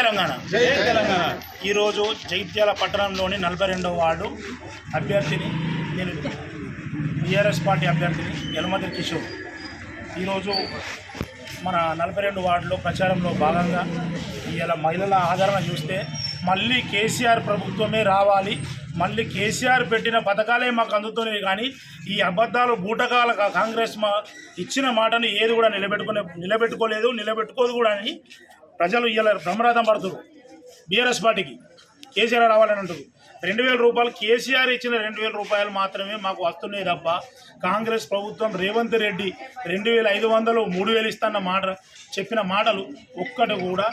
తెలంగాణ. జై తెలంగాణ. ఈరోజు జైత్యాల పట్టణంలోని నలభై రెండవ వార్డు అభ్యర్థిని నేను బీఆర్ఎస్ పార్టీ అభ్యర్థిని యలమద్రి కిషోర్. ఈరోజు మన నలభై రెండు వార్డులో ప్రచారంలో భాగంగా ఇవాళ మహిళల ఆదరణ చూస్తే మళ్ళీ కేసీఆర్ ప్రభుత్వమే రావాలి మళ్ళీ కేసీఆర్ పెట్టిన పథకాలే మాకు అందుతున్నాయి కానీ ఈ అబద్ధాలు బూటకాల కాంగ్రెస్ మా ఇచ్చిన మాటని ఏది కూడా నిలబెట్టుకునే నిలబెట్టుకోలేదు నిలబెట్టుకోదు కూడా అని ప్రజలు ఇలా బ్రహ్మరథం పడుతున్నారు బీఆర్ఎస్ పార్టీకి కేసీఆర్ రావాలని అంటారు. రెండు వేల రూపాయలు కేసీఆర్ ఇచ్చిన రెండు వేల రూపాయలు మాత్రమే మాకు వస్తున్నాయి తప్ప కాంగ్రెస్ ప్రభుత్వం రేవంత్ రెడ్డి రెండు వేల ఐదు వందలు మూడు వేలు ఇస్తాన్న మాట చెప్పిన మాటలు ఒక్కటి కూడా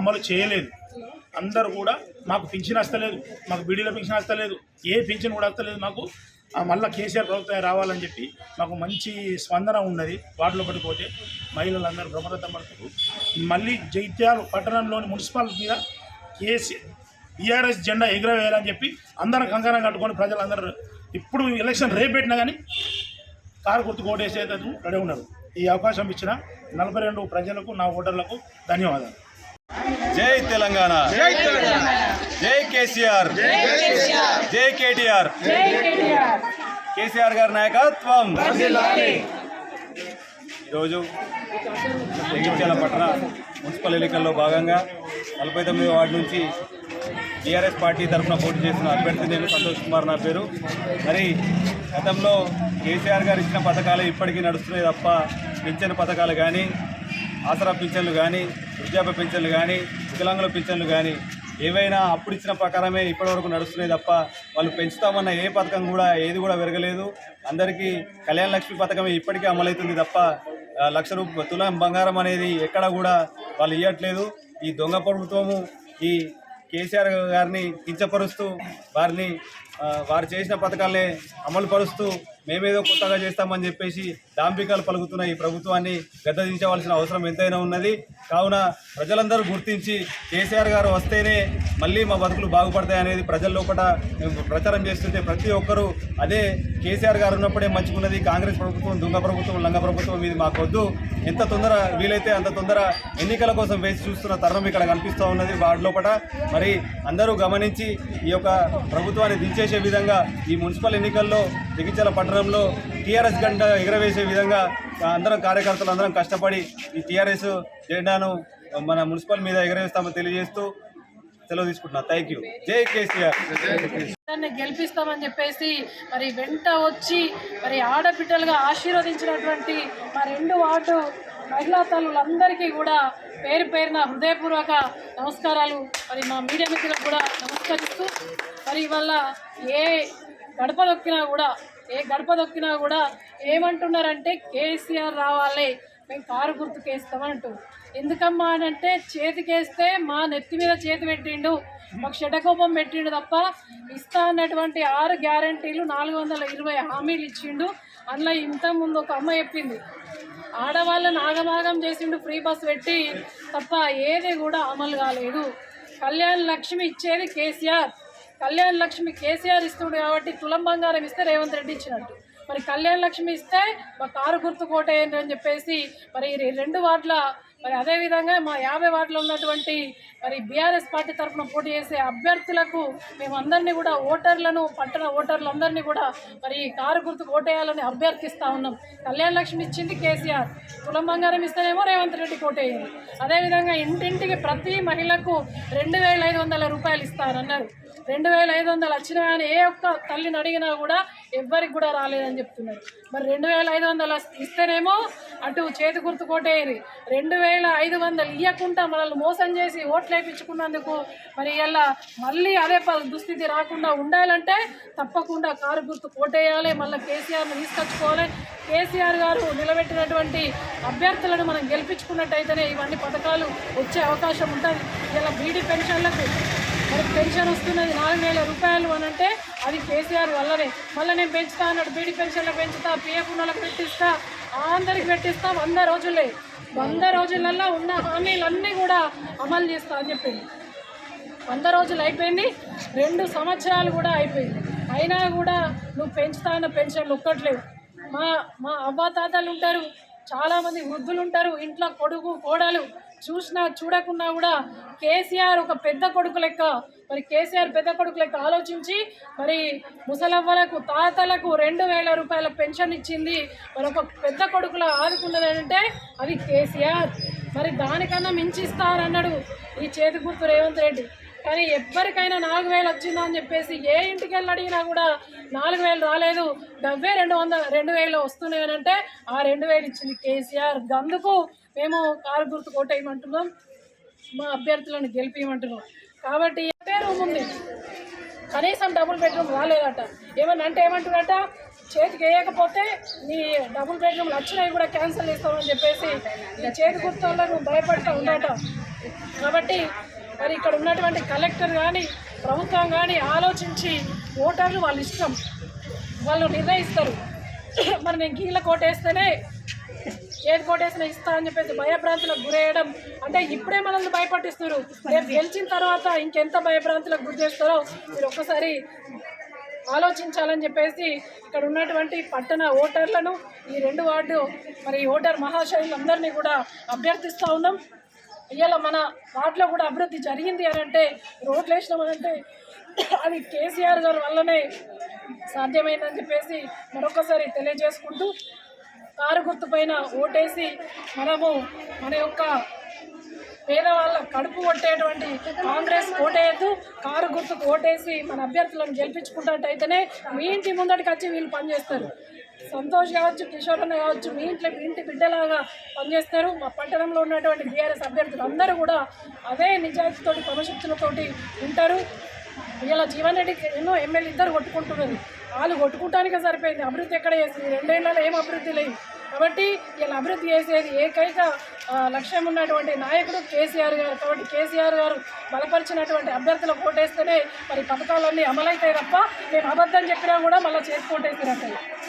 అమలు చేయలేదు. అందరూ కూడా మాకు పింఛన్ వస్తలేదు మాకు బీడీల పింఛన్ వస్తలేదు ఏ పింఛన్ కూడా వస్తలేదు మాకు. మళ్ళా కేసీఆర్ ప్రభుత్వం రావాలని చెప్పి మాకు మంచి స్పందన ఉన్నది. వాటిలో పడిపోతే మహిళలందరూ బ్రహ్మరథం పడుతున్నారు మళ్ళీ జైత్యాలు పట్టణంలోని మున్సిపల్ మీద కేసీ బీఆర్ఎస్ జెండా ఎగురవేయాలని చెప్పి అందరం కంకణం కట్టుకొని ప్రజలందరూ ఇప్పుడు ఎలక్షన్ రేపు పెట్టినా కానీ కారు గుర్తు కోటేసేందుకు రెడీ ఉన్నారు. ఈ అవకాశం ఇచ్చిన నలభై రెండు ప్రజలకు నా ఓటర్లకు ధన్యవాదాలు. జై తెలంగాణ. జై తెలంగాణ. జై కేసీఆర్. జై కేటీఆర్. కేసీఆర్ గారి నాయకత్వం. ఈరోజు జగిత్యాల పట్టణ మున్సిపల్ ఎన్నికల్లో భాగంగా నలభై తొమ్మిది వార్డు నుంచి టీఆర్ఎస్ పార్టీ తరఫున పోటీ చేసిన అభ్యర్థి నేను సంతోష్ కుమార్ నా పేరు. మరి గతంలో కేసీఆర్ గారు ఇచ్చిన పథకాలు ఇప్పటికీ నడుస్తున్నాయి తప్ప పింఛన్ పథకాలు కానీ ఆసరా పింఛన్లు కానీ వృద్ధాప్య పింఛన్లు కానీ వికలాంగుల పింఛన్లు కానీ ఏవైనా అప్పుడు ఇచ్చిన ప్రకారమే ఇప్పటివరకు నడుస్తున్నాయి తప్ప వాళ్ళు పెంచుతామన్న ఏ పథకం కూడా ఏది కూడా పెరగలేదు అందరికీ కళ్యాణ లక్ష్మి పథకమే ఇప్పటికీ అమలవుతుంది తప్ప లక్ష రూపాయలు తులం బంగారం అనేది ఎక్కడ కూడా వాళ్ళు ఇవ్వట్లేదు ఈ దొంగ ప్రభుత్వము ఈ కేసీఆర్ గారిని కించపరుస్తూ వారిని వారు చేసిన పథకాలనే అమలు పరుస్తూ మేమేదో కొత్తగా చేస్తామని చెప్పేసి డాంపికాలు పలుకుతున్న ఈ ప్రభుత్వాన్ని గద్దదించవలసిన అవసరం ఎంతైనా ఉన్నది. కావున ప్రజలందరూ గుర్తించి కేసీఆర్ గారు వస్తేనే మళ్ళీ మా బతుకులు బాగుపడతాయి అనేది ప్రజల లోపల ప్రచారం చేస్తుంటే ప్రతి ఒక్కరూ అదే కేసీఆర్ గారు ఉన్నప్పుడే మంచుకున్నది. కాంగ్రెస్ ప్రభుత్వం దుంగ ప్రభుత్వం లంగ ప్రభుత్వం ఇది మాకొద్దు. ఎంత తొందర వీలైతే అంత తొందర ఎన్నికల కోసం వేసి చూస్తున్న తరుణం ఇక్కడ కనిపిస్తూ ఉన్నది వార్డు లోపల మరి అందరూ గమనించి ఈ యొక్క ప్రభుత్వాన్ని దించేసే విధంగా ఈ మున్సిపల్ ఎన్నికల్లో జగిత్యాల పట్టణంలో టీఆర్ఎస్ గంట ఎగరవేసే విధంగా అందరం కార్యకర్తలు అందరం కష్టపడి ఈ టీఆర్ఎస్ జెండాను మన మున్సిపల్ మీద ఎగరవేస్తామని తెలియజేస్తూ సెలవు తీసుకుంటున్నా. థ్యాంక్ యూ జై కేసీఆర్. దాన్ని గెలిపిస్తామని చెప్పేసి మరి వెంట వచ్చి మరి ఆడబిడ్డలుగా ఆశీర్వదించినటువంటి మా రెండు వార్డు మహిళా తల్లులందరికీ కూడా పేరు పేరున హృదయపూర్వక నమస్కారాలు. మరి మా మీడియా మిత్రులకు కూడా నమస్కరిస్తూ మరి ఇవాళ ఏ గడప దొక్కినా కూడా ఏ గడప దొక్కినా కూడా ఏమంటున్నారంటే కేసీఆర్ రావాలి మేము కారు గుర్తుకేస్తామంటూ ఎందుకమ్మా అని అంటే చేతికేస్తే మా నెత్తి మీద చేతి పెట్టిండు మాకు షటకోపం పెట్టిండు తప్ప ఇస్తా అన్నటువంటి ఆరు గ్యారంటీలు నాలుగు వందల ఇరవై హామీలు ఇచ్చిండు. అందులో ఇంత ముందు ఒక అమ్మ చెప్పింది ఆడవాళ్ళని ఆగమాగం చేసిండు ఫ్రీ బస్ పెట్టి తప్ప ఏది కూడా అమలు కాలేదు. కళ్యాణ్ లక్ష్మి ఇచ్చేది కేసీఆర్. కళ్యాణ లక్ష్మి కేసీఆర్ ఇస్తుండు కాబట్టి తులం బంగారం ఇస్తే రేవంత్ రెడ్డి ఇచ్చినట్టు. మరి కళ్యాణ లక్ష్మి ఇస్తే మా కారు గుర్తు కోటేయండి అని చెప్పేసి మరి రెండు వార్డుల మరి అదేవిధంగా మా యాభై వార్డులో ఉన్నటువంటి మరి బీఆర్ఎస్ పార్టీ తరఫున పోటీ చేసే అభ్యర్థులకు మేమందరినీ కూడా ఓటర్లను పట్టణ ఓటర్లందరినీ కూడా మరి ఈ కారు గుర్తు కోటేయాలని అభ్యర్థిస్తూ ఉన్నాం. కళ్యాణ లక్ష్మి ఇచ్చింది కేసీఆర్. తులం బంగారం ఇస్తేనేమో రేవంత్ రెడ్డి కోటేయండి అదేవిధంగా ఇంటింటికి ప్రతి మహిళకు రెండు వేల ఐదు వందల రూపాయలు ఇస్తారన్నారు రెండు వేల ఐదు వందలు వచ్చినా కానీ ఏ ఒక్క తల్లిని అడిగినా కూడా ఎవ్వరికి కూడా రాలేదని చెప్తున్నారు. మరి రెండు వేల ఐదు వందలు ఇస్తేనేమో అటు చేతి గుర్తు కొట్టేది. రెండు వేల ఐదు వందలు ఇవ్వకుండా మనల్ని మోసం చేసి ఓట్లు వేయించుకున్నందుకు మరి ఇలా మళ్ళీ అదే ప- దుస్థితి రాకుండా ఉండాలంటే తప్పకుండా కారు గుర్తు కోటేయాలి మళ్ళీ కేసీఆర్ని తీసుకొచ్చుకోవాలి. కేసీఆర్ గారు నిలబెట్టినటువంటి అభ్యర్థులను మనం గెలిపించుకున్నట్టయితేనే ఇవన్నీ పథకాలు వచ్చే అవకాశం ఉంటుంది. ఇలా బీడీ పెన్షన్లకు మనకు పెన్షన్ వస్తున్నది నాలుగు వేల రూపాయలు అని అంటే అది కేసీఆర్ వల్లనే. మళ్ళీ నేను పెంచుతా అన్నాడు బీడీ పెన్షన్లు పెంచుతా పిఎఫ్ ఉన్నలకు పెట్టిస్తా అందరికి పెట్టిస్తా వంద రోజులే. వంద రోజులల్లో ఉన్న హామీలన్నీ కూడా అమలు చేస్తా అని చెప్పింది వంద రోజులు అయిపోయింది రెండు సంవత్సరాలు కూడా అయిపోయింది. అయినా కూడా నువ్వు పెంచుతా అన్న పెన్షన్లు ఒక్కట్లేవు మా మా అవ్వాతాతలు ఉంటారు చాలామంది వృద్ధులు ఉంటారు ఇంట్లో కొడుకు కోడలు చూసినా చూడకున్నా కూడా కేసీఆర్ ఒక పెద్ద కొడుకు లెక్క. మరి కేసీఆర్ పెద్ద కొడుకు లెక్క ఆలోచించి మరి ముసలవ్వలకు తాతలకు రెండు వేల రూపాయల పెన్షన్ ఇచ్చింది. మరి ఒక పెద్ద కొడుకులా ఆదుకున్నది అంటే అది కేసీఆర్. మరి దానికన్నా మించిస్తారన్నాడు ఈ చేతి గుర్తు రేవంత్ రెడ్డి. కానీ ఎవ్వరికైనా నాలుగు వేలు వచ్చిందా అని చెప్పేసి ఏ ఇంటికి వెళ్ళి అడిగినా కూడా నాలుగు వేలు రాలేదు. డెబ్బై రెండు వంద రెండు వేలు వస్తున్నాయని అంటే ఆ రెండు వేలు ఇచ్చింది కేసీఆర్. అందుకు మేము కారు గుర్తు కొట్టేయమంటున్నాం. మా అభ్యర్థులను గెలిపించమంటున్నాం కాబట్టి ఒకే రూమ్ ఉంది? కనీసం డబుల్ బెడ్రూమ్ రాలేదట. ఏమన్నా అంటే ఏమంటారట చేతికి వేయకపోతే నీ డబుల్ బెడ్రూమ్లు వచ్చినవి కూడా క్యాన్సిల్ చేస్తామని చెప్పేసి నీ చేతి గుర్తులకు భయపడుతూ ఉండట. కాబట్టి మరి ఇక్కడ ఉన్నటువంటి కలెక్టర్ కానీ ప్రభుత్వం కానీ ఆలోచించి ఓటర్లు వాళ్ళు ఇష్టం. వాళ్ళు నిర్ణయిస్తారు. మరి నేను గీళ్ళ కోటేస్తేనే ఏది కోటేసినా ఇస్తా అని చెప్పేసి భయభ్రాంతులకు గురేయడం అంటే ఇప్పుడే మనల్ని భయపట్టిస్తారు రేపు గెలిచిన తర్వాత ఇంకెంత భయభ్రాంతులకు గురి చేస్తారో మీరు ఒక్కసారి ఆలోచించాలని చెప్పేసి ఇక్కడ ఉన్నటువంటి పట్టణ ఓటర్లను ఈ రెండు వార్డు మరి ఓటర్ మహాశయులందరినీ కూడా అభ్యర్థిస్తూ ఉన్నాం. ఇవాళ మన వాటిలో కూడా అభివృద్ధి జరిగింది అని అంటే రోడ్లు వేసినామనంటే అది కేసీఆర్ గారి వల్లనే సాధ్యమైందని చెప్పేసి మరొకసారి తెలియజేసుకుంటూ కారు గుర్తుపైన ఓటేసి మనము మన యొక్క పేదవాళ్ళ కడుపు కొట్టేటువంటి కాంగ్రెస్ ఓటేయద్దు కారు గుర్తుకు ఓటేసి మన అభ్యర్థులను గెలిపించుకున్నట్టయితేనే మీ ఇంటి ముందటికి వచ్చి వీళ్ళు పనిచేస్తారు. సంతోష్ కావచ్చు కిషోర్ అన్న కావచ్చు మీ ఇంట్లో మీ ఇంటి బిడ్డలాగా పనిచేస్తారు. మా పట్టణంలో ఉన్నటువంటి బీఆర్ఎస్ అభ్యర్థులు అందరూ కూడా అదే నిజాయితీతోటి క్రమశిక్షణతోటి ఉంటారు. ఇలా జీవన్ రెడ్డికి ఎన్నో ఎమ్మెల్యే ఇద్దరు కొట్టుకుంటున్నారు. వాళ్ళు కొట్టుకుంటానికే సరిపోయింది. అభివృద్ధి ఎక్కడ చేసింది? రెండేళ్ళలో ఏం అభివృద్ధి లేదు. కాబట్టి ఇలా అభివృద్ధి చేసేది ఏకైక లక్ష్యం ఉన్నటువంటి నాయకుడు కేసీఆర్ గారు. కాబట్టి కేసీఆర్ గారు బలపరిచినటువంటి అభ్యర్థులకు ఓటేస్తేనే మరి పథకాలన్నీ అమలవుతాయి తప్ప మేము అబద్ధం చెప్పినా కూడా మళ్ళీ చేసుకోటేసినట్టు